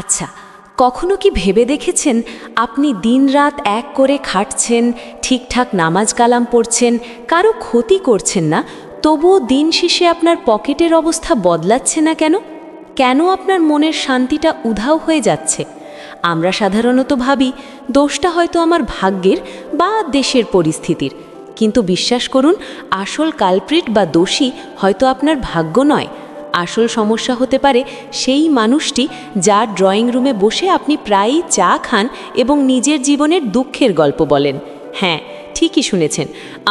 আচ্ছা কখনো কি ভেবে দেখেছেন আপনি দিনরাত এক করে খাটছেন, ঠিকঠাক নামাজ কালাম পড়ছেন, কারও ক্ষতি করছেন না, তবুও দিন শেষে আপনার পকেটের অবস্থা বদলাচ্ছে না কেন? কেন আপনার মনের শান্তিটা উধাও হয়ে যাচ্ছে? আমরা সাধারণত ভাবি, দোষটা হয়তো আমার ভাগ্যের বা দেশের পরিস্থিতির। কিন্তু বিশ্বাস করুন, আসল কালপ্রিট বা দোষী হয়তো আপনার ভাগ্য নয়। আসল সমস্যা হতে পারে সেই মানুষটি যার ড্রয়িং রুমে বসে আপনি প্রায়ই চা খান এবং নিজের জীবনের দুঃখের গল্প বলেন। হ্যাঁ ঠিকই শুনেছেন।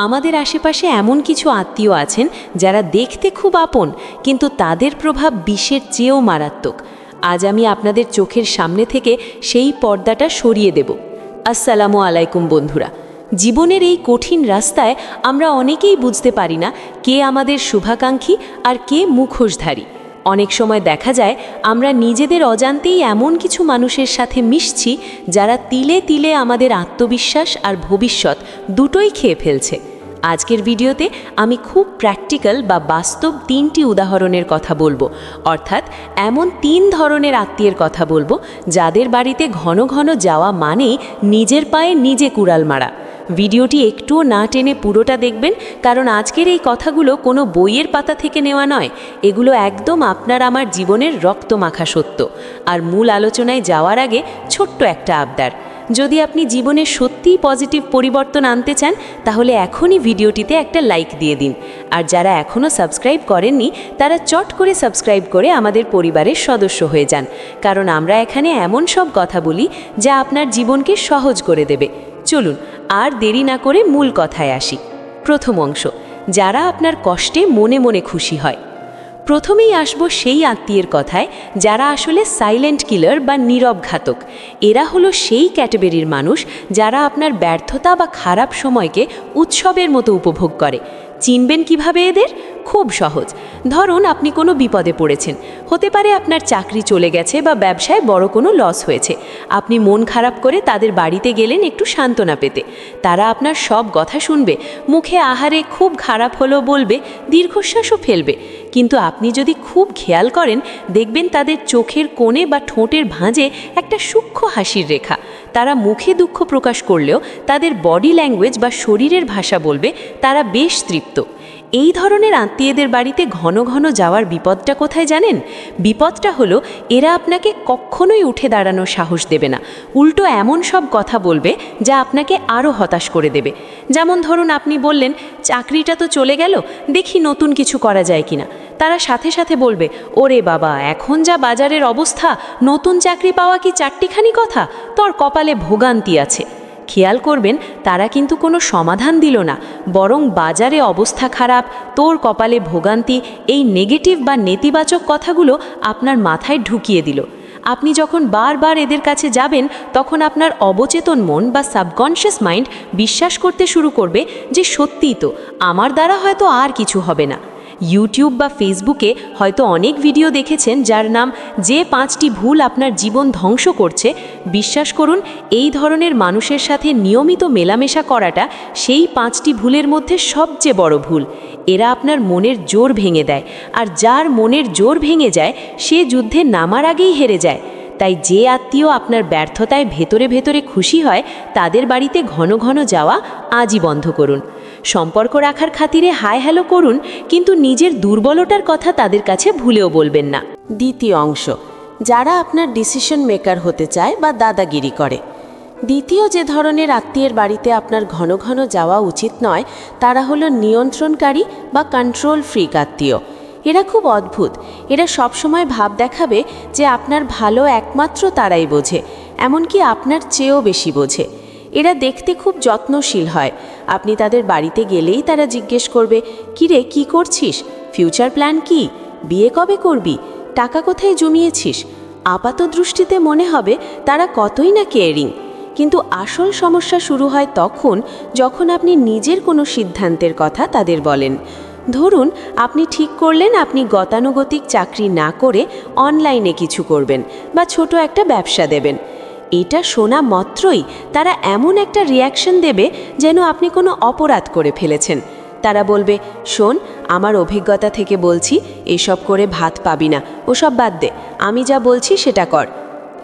আমাদের আশেপাশে এমন কিছু আত্মীয় আছেন যারা দেখতে খুব আপন, কিন্তু তাদের প্রভাব বিষের চেয়েও মারাত্মক। আজ আমি আপনাদের চোখের সামনে থেকে সেই পর্দাটা সরিয়ে দেব। আসসালামু আলাইকুম বন্ধুরা। জীবনের এই কঠিন রাস্তায় আমরা অনেকেই বুঝতে পারি না কে আমাদের শুভাকাঙ্ক্ষী আর কে মুখোশধারী। অনেক সময় দেখা যায় আমরা নিজেদের অজান্তেই এমন কিছু মানুষের সাথে মিশছি যারা তিলে তিলে আমাদের আত্মবিশ্বাস আর ভবিষ্যৎ দুটোই খেয়ে ফেলছে। আজকের ভিডিওতে আমি খুব প্র্যাকটিক্যাল বা বাস্তব তিনটি উদাহরণের কথা বলব। অর্থাৎ এমন তিন ধরনের আত্মীয়ের কথা বলব যাদের বাড়িতে ঘন ঘন যাওয়া মানেই নিজের পায়ে নিজে কুড়াল মারা। ভিডিওটি একটুও না টেনে পুরোটা দেখবেন, কারণ আজকের এই কথাগুলো কোনো বইয়ের পাতা থেকে নেওয়া নয়। এগুলো একদম আপনার আমার জীবনের রক্তমাখা সত্য। আর মূল আলোচনায় যাওয়ার আগে ছোট্ট একটা আবদার। যদি আপনি জীবনে সত্যিই পজিটিভ পরিবর্তন আনতে চান, তাহলে এখনই ভিডিওটিতে একটা লাইক দিয়ে দিন। আর যারা এখনও সাবস্ক্রাইব করেননি, তারা চট করে সাবস্ক্রাইব করে আমাদের পরিবারের সদস্য হয়ে যান। কারণ আমরা এখানে এমন সব কথা বলি, যা আপনার জীবনকে সহজ করে দেবে। চলুন আর দেরি না করে মূল কথায় আসি। প্রথম অংশ, যারা আপনার কষ্টে মনে মনে খুশি হয়। প্রথমেই আসব সেই আত্মীয়ের কথায়, যারা আসলে সাইলেন্ট কিলার বা নীরব ঘাতক। এরা হলো সেই ক্যাটাগরির মানুষ, যারা আপনার ব্যর্থতা বা খারাপ সময়কে উৎসবের মতো উপভোগ করে। চিনবেন কীভাবে এদের? খুব সহজ। ধরুন, আপনি কোনো বিপদে পড়েছেন। হতে পারে আপনার চাকরি চলে গেছে বা ব্যবসায় বড় কোনো লস হয়েছে। আপনি মন খারাপ করে তাদের বাড়িতে গেলেন একটু সান্ত্বনা পেতে। তারা আপনার সব কথা শুনবে, মুখে আহারে খুব খারাপ হলো বলবে, দীর্ঘশ্বাসও ফেলবে। কিন্তু আপনি যদি খুব খেয়াল করেন, দেখবেন তাদের চোখের কোণে বা ঠোঁটের ভাঁজে একটা সূক্ষ্ম হাসির রেখা। তারা মুখে দুঃখ প্রকাশ করলেও তাদের বডি ল্যাঙ্গুয়েজ বা শরীরের ভাষা বলবে, তারা বেশ তৃপ্ত। এই ধরনের আত্মীয়দের বাড়িতে ঘন ঘন যাওয়ার বিপদটা কোথায় জানেন? বিপদটা হলো, এরা আপনাকে কখনোই উঠে দাঁড়ানোর সাহস দেবে না। উল্টো এমন সব কথা বলবে, যা আপনাকে আরও হতাশ করে দেবে। যেমন ধরুন, আপনি বললেন, চাকরিটা তো চলে গেল, দেখি নতুন কিছু করা যায় কিনা। তারা সাথে সাথে বলবে, ওরে বাবা, এখন যা বাজারের অবস্থা, নতুন চাকরি পাওয়া কি চারটিখানি কথা? তোর কপালে ভোগান্তি আছে। খেয়াল করবেন, তারা কিন্তু কোনো সমাধান দিল না, বরং বাজারে অবস্থা খারাপ, তোর কপালে ভোগান্তি, এই নেগেটিভ বা নেতিবাচক কথাগুলো আপনার মাথায় ঢুকিয়ে দিল। আপনি যখন বারবার এদের কাছে যাবেন, তখন আপনার অবচেতন মন বা সাবকনশিয়াস মাইন্ড বিশ্বাস করতে শুরু করবে যে সত্যিই তো, আমার দ্বারা হয়তো আর কিছু হবে না। ইউটিউব বা ফেসবুকে হয়তো অনেক ভিডিও দেখেছেন যার নাম যে পাঁচটি ভুল আপনার জীবন ধ্বংস করছে বিশ্বাস করুন, এই ধরনের মানুষের সাথে নিয়মিত মেলামেশা করাটা সেই পাঁচটি ভুলের মধ্যে সবচেয়ে বড় ভুল। এরা আপনার মনের জোর ভেঙে দেয়, আর যার মনের জোর ভেঙে যায়, সে যুদ্ধে নামার আগেই হেরে যায়। তাই যে আত্মীয় আপনার ব্যর্থতায় ভেতরে ভেতরে খুশি হয়, তাদের বাড়িতে ঘন ঘন যাওয়া আজই বন্ধ করুন। সম্পর্ক রাখার খাতিরে হাই হ্যালো করুন, কিন্তু নিজের দুর্বলতার কথা তাদের কাছে ভুলেও বলবেন না। দ্বিতীয় অংশ, যারা আপনার ডিসিশন মেকার হতে চায় বা দাদাগিরি করে। দ্বিতীয় যে ধরনের আত্মীয়ের বাড়িতে আপনার ঘন ঘন যাওয়া উচিত নয়, তারা হলো নিয়ন্ত্রণকারী বা কন্ট্রোল ফ্রিক আত্মীয়। এরা খুব অদ্ভুত। এরা সবসময় ভাব দেখাবে যে আপনার ভালো একমাত্র তারাই বোঝে, এমনকি আপনার চেয়েও বেশি বোঝে। এরা দেখতে খুব যত্নশীল হয়। আপনি তাদের বাড়িতে গেলেই তারা জিজ্ঞেস করবে, কিরে, কি করছিস? ফিউচার প্ল্যান কি? বিয়ে কবে করবি? টাকা কোথায় জমিয়েছিস? আপাত দৃষ্টিতে মনে হবে তারা কতই না কেয়ারিং কিন্তু আসল সমস্যা শুরু হয় তখন যখন আপনি নিজের কোনো সিদ্ধান্তের কথা তাদের বলেন। ধরুন, আপনি ঠিক করলেন আপনি গতানুগতিক চাকরি না করে অনলাইনে কিছু করবেন বা ছোট একটা ব্যবসা দেবেন। এটা শোনা মাত্রই তারা এমন একটা রিয়াকশন দেবে যেন আপনি কোনো অপরাধ করে ফেলেছেন। তারা বলবে, শোন, আমার অভিজ্ঞতা থেকে বলছি, এসব করে ভাত পাবি না। ওসব বাদ দে, আমি যা বলছি সেটা কর।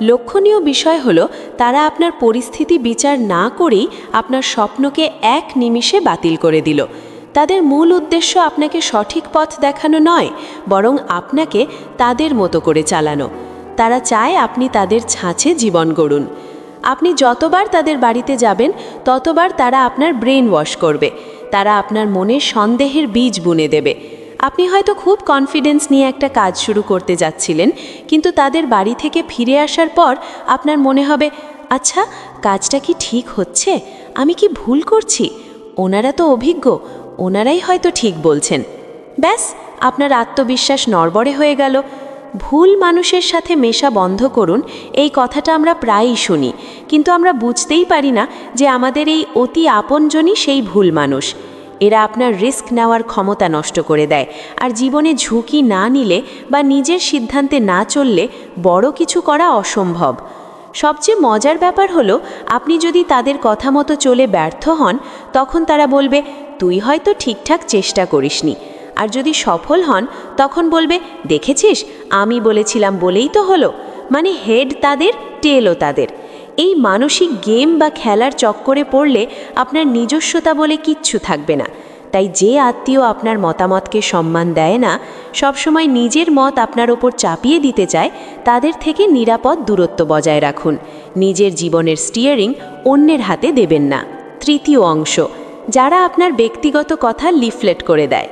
লক্ষণীয় বিষয় হলো, তারা আপনার পরিস্থিতি বিচার না করেই আপনার স্বপ্নকে এক নিমিষে বাতিল করে দিল। তাদের মূল উদ্দেশ্য আপনাকে সঠিক পথ দেখানো নয়, বরং আপনাকে তাদের মতো করে চালানো। তারা চায় আপনি তাদের ছাঁচে জীবন গড়ুন। আপনি যতবার তাদের বাড়িতে যাবেন, ততবার তারা আপনার ব্রেন ওয়াশ করবে। তারা আপনার মনে সন্দেহের বীজ বুনে দেবে। আপনি হয়তো খুব কনফিডেন্স নিয়ে একটা কাজ শুরু করতে যাচ্ছিলেন, কিন্তু তাদের বাড়ি থেকে ফিরে আসার পর আপনার মনে হবে আচ্ছা কাজটা কি ঠিক হচ্ছে? আমি কি ভুল করছি? ওনারা তো অভিজ্ঞ, ওনারাই হয়তো ঠিক বলছেন। ব্যাস, আপনার আত্মবিশ্বাস নড়বড়ে হয়ে গেল। ভুল মানুষের সাথে মেশা বন্ধ করুন, এই কথাটা আমরা প্রায়ই শুনি। কিন্তু আমরা বুঝতেই পারি না যে আমাদের এই অতি আপনজনই সেই ভুল মানুষ। এরা আপনার রিস্ক নেওয়ার ক্ষমতা নষ্ট করে দেয়। আর জীবনে ঝুঁকি না নিলে বা নিজের সিদ্ধান্তে না চললে বড় কিছু করা অসম্ভব। সবচেয়ে মজার ব্যাপার হলো, আপনি যদি তাদের কথা মতো চলে ব্যর্থ হন, তখন তারা বলবে, তুই হয়তো ঠিকঠাক চেষ্টা করিসনি। আর যদি সফল হন, তখন বলবে, দেখেছিস? আমি বলেছিলাম বলেই তো হলো। মানে হেড তাদের টেলও তাদের। এই মানসিক গেম বা খেলার চক্করে পড়লে আপনার নিজস্বতা বলে কিচ্ছু থাকবে না। তাই যে আত্মীয় আপনার মতামতকে সম্মান দেয় না, সবসময় নিজের মত আপনার ওপর চাপিয়ে দিতে চায়, তাদের থেকে নিরাপদ দূরত্ব বজায় রাখুন। নিজের জীবনের স্টিয়ারিং অন্যের হাতে দেবেন না। তৃতীয় অংশ, যারা আপনার ব্যক্তিগত কথা লিফলেট করে দেয়।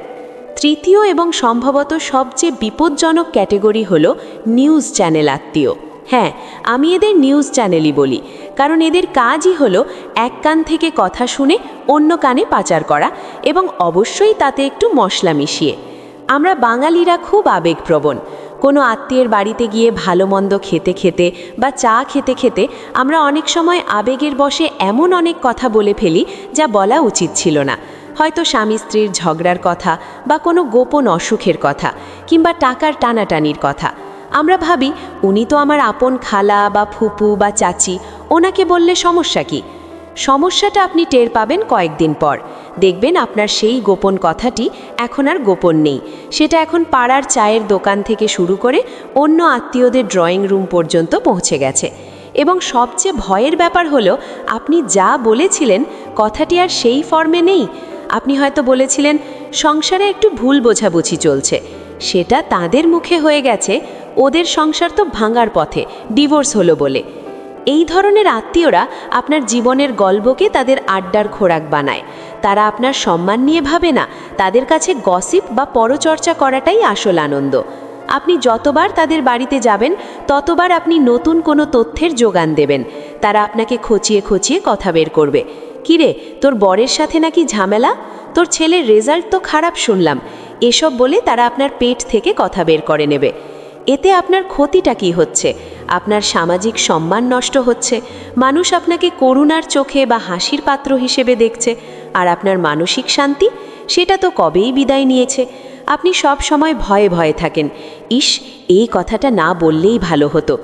তৃতীয় এবং সম্ভবত সবচেয়ে বিপজ্জনক ক্যাটেগরি হল নিউজ চ্যানেল আত্মীয়। হ্যাঁ আমি এদের নিউজ চ্যানেলই বলি, কারণ এদের কাজই হলো এক কান থেকে কথা শুনে অন্য কানে পাচার করা এবং অবশ্যই তাতে একটু মশলা মিশিয়ে। আমরা বাঙালিরা খুব আবেগপ্রবণ। কোনো আত্মীয়ের বাড়িতে গিয়ে ভালো মন্দ খেতে খেতে বা চা খেতে খেতে আমরা অনেক সময় আবেগের বসে এমন অনেক কথা বলে ফেলি যা বলা উচিত ছিল না। হয়তো স্বামী স্ত্রীর ঝগড়ার কথা বা কোনো গোপন অসুখের কথা কিংবা টাকার টানাটানির কথা। আমরা ভাবি, উনি তো আমার আপন খালা বা ফুপু বা চাচি, ওনাকে বললে সমস্যা কি? সমস্যাটা আপনি টের পাবেন কয়েকদিন পর। দেখবেন আপনার সেই গোপন কথাটি এখন আর গোপন নেই। সেটা এখন পাড়ার চায়ের দোকান থেকে শুরু করে অন্য আত্মীয়দের ড্রয়িং রুম পর্যন্ত পৌঁছে গেছে। এবং সবচেয়ে ভয়ের ব্যাপার হলো, আপনি যা বলেছিলেন, কথাটি আর সেই ফর্মে নেই। আপনি হয়তো বলেছিলেন, সংসারে একটু ভুল বোঝাবুঝি চলছে। সেটা তাদের মুখে হয়ে গেছে, ওদের সংসার তো ভাঙার পথে, ডিভোর্স হলো বলে। এই ধরনের আত্মীয়রা আপনার জীবনের গল্পকে তাদের আড্ডার খোরাক বানায়। তারা আপনার সম্মান নিয়ে ভাবে না, তাদের কাছে গসিপ বা পরচর্চা করাটাই আসল আনন্দ। আপনি যতবার তাদের বাড়িতে যাবেন, ততবার আপনি নতুন কোনো তথ্যের যোগান দেবেন। তারা আপনাকে খচিয়ে খচিয়ে কথা বের করবে। কিরে, তোর বরের সাথে নাকি ঝামেলা? তোর ছেলের রেজাল্ট তো খারাপ শুনলাম। এসব বলে তারা আপনার পেট থেকে কথা বের করে নেবে। এতে আপনার ক্ষতিটা কি হচ্ছে? আপনার সামাজিক সম্মান নষ্ট হচ্ছে। মানুষ আপনাকে করুণার চোখে বা হাসির পাত্র হিসেবে দেখছে। আর আপনার মানসিক শান্তি, সেটা তো কবেই বিদায় নিয়েছে। আপনি সব সময় ভয়ে ভয়ে থাকেন। ইস, এই কথাটা না বললেই ভালো হতো।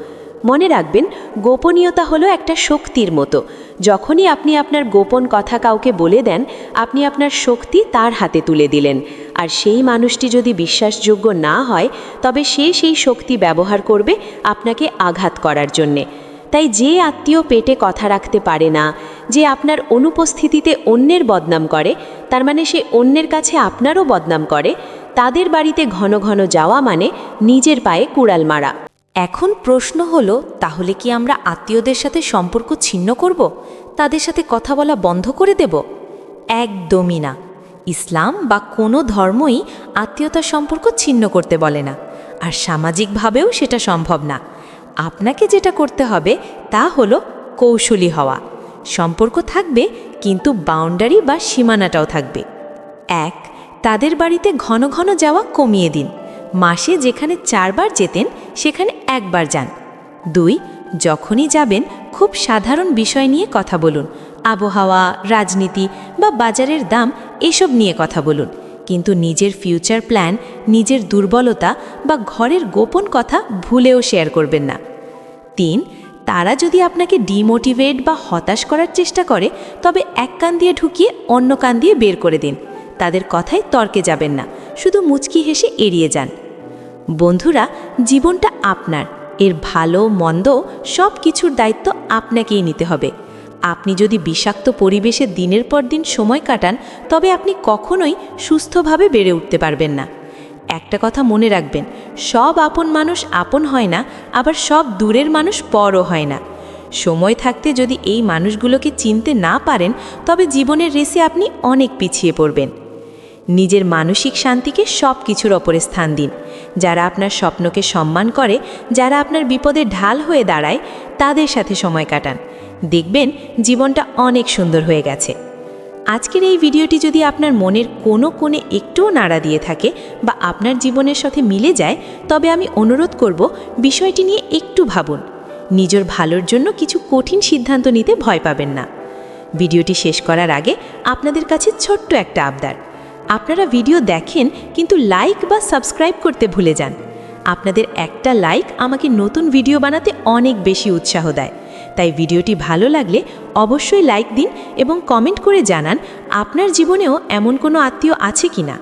মনে রাখবেন, গোপনীয়তা হলো একটা শক্তির মতো। যখনই আপনি আপনার গোপন কথা কাউকে বলে দেন, আপনি আপনার শক্তি তার হাতে তুলে দিলেন। আর সেই মানুষটি যদি বিশ্বাসযোগ্য না হয়, তবে সে সেই শক্তি ব্যবহার করবে আপনাকে আঘাত করার জন্যে। তাই যে আত্মীয় পেটে কথা রাখতে পারে না, যে আপনার অনুপস্থিতিতে অন্যের বদনাম করে, তার মানে সে অন্যের কাছে আপনারও বদনাম করে, তাদের বাড়িতে ঘন ঘন যাওয়া মানে নিজের পায়ে কুড়াল মারা। এখন প্রশ্ন হলো, তাহলে কি আমরা আত্মীয়দের সাথে সম্পর্ক ছিন্ন করব? তাদের সাথে কথা বলা বন্ধ করে দেব? একদমই না। ইসলাম বা কোনো ধর্মই আত্মীয়তার সম্পর্ক ছিন্ন করতে বলে না, আর সামাজিকভাবেও সেটা সম্ভব না। আপনাকে যেটা করতে হবে, তা হলো কৌশলী হওয়া। সম্পর্ক থাকবে, কিন্তু বাউন্ডারি বা সীমানাটাও থাকবে। এক, তাদের বাড়িতে ঘন ঘন যাওয়া কমিয়ে দিন। মাসে যেখানে চারবার যেতেন, সেখানে একবার যান। দুই, যখনই যাবেন, খুব সাধারণ বিষয় নিয়ে কথা বলুন। আবহাওয়া, রাজনীতি বা বাজারের দাম, এসব নিয়ে কথা বলুন। কিন্তু নিজের ফিউচার প্ল্যান নিজের দুর্বলতা বা ঘরের গোপন কথা ভুলেও শেয়ার করবেন না। তিন, তারা যদি আপনাকে ডিমোটিভেট বা হতাশ করার চেষ্টা করে, তবে এক কান দিয়ে ঢুকিয়ে অন্য কান দিয়ে বের করে দিন। তাদের কথায় তর্কে যাবেন না। শুধু মুচকি হেসে এড়িয়ে যান। বন্ধুরা, জীবনটা আপনার। এর ভালো, মন্দ সব কিছুর দায়িত্ব আপনাকেই নিতে হবে। আপনি যদি বিষাক্ত পরিবেশে দিনের পর দিন সময় কাটান, তবে আপনি কখনোই সুস্থভাবে বেড়ে উঠতে পারবেন না। একটা কথা মনে রাখবেন, সব আপন মানুষ আপন হয় না, আবার সব দূরের মানুষ পরও হয় না। সময় থাকতে যদি এই মানুষগুলোকে চিনতে না পারেন, তবে জীবনের রেসে আপনি অনেক পিছিয়ে পড়বেন। নিজের মানসিক শান্তিকে সব কিছুর ওপরে স্থান দিন। যারা আপনার স্বপ্নকে সম্মান করে, যারা আপনার বিপদে ঢাল হয়ে দাঁড়ায়, তাদের সাথে সময় কাটান। দেখবেন জীবনটা অনেক সুন্দর হয়ে গেছে। আজকের এই ভিডিওটি যদি আপনার মনের কোনো কোণে একটুও নাড়া দিয়ে থাকে বা আপনার জীবনের সাথে মিলে যায়, তবে আমি অনুরোধ করব বিষয়টি নিয়ে একটু ভাবুন। নিজের ভালোর জন্য কিছু কঠিন সিদ্ধান্ত নিতে ভয় পাবেন না। ভিডিওটি শেষ করার আগে আপনাদের কাছে ছোট্ট একটা আবদার। আপনারা ভিডিও দেখেন, কিন্তু লাইক বা সাবস্ক্রাইব করতে ভুলে যান। আপনাদের একটা লাইক আমাকে নতুন ভিডিও বানাতে অনেক বেশি উৎসাহ দেয়। তাই ভিডিওটি ভালো লাগলে অবশ্যই লাইক দিন এবং কমেন্ট করে জানান আপনার জীবনেও এমন কোনো আত্মীয় আছে কি না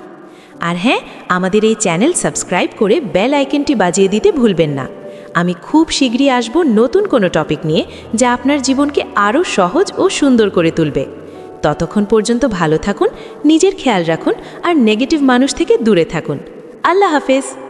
আর হ্যাঁ আমাদের এই চ্যানেল সাবস্ক্রাইব করে বেল আইকনটি বাজিয়ে দিতে ভুলবেন না। আমি খুব শীঘ্রই আসব নতুন কোনো টপিক নিয়ে, যা আপনার জীবনকে আরও সহজ ও সুন্দর করে তুলবে। ততক্ষণ পর্যন্ত ভালো থাকুন, নিজের খেয়াল রাখুন আর নেগেটিভ মানুষ থেকে দূরে থাকুন। আল্লাহ হাফেজ।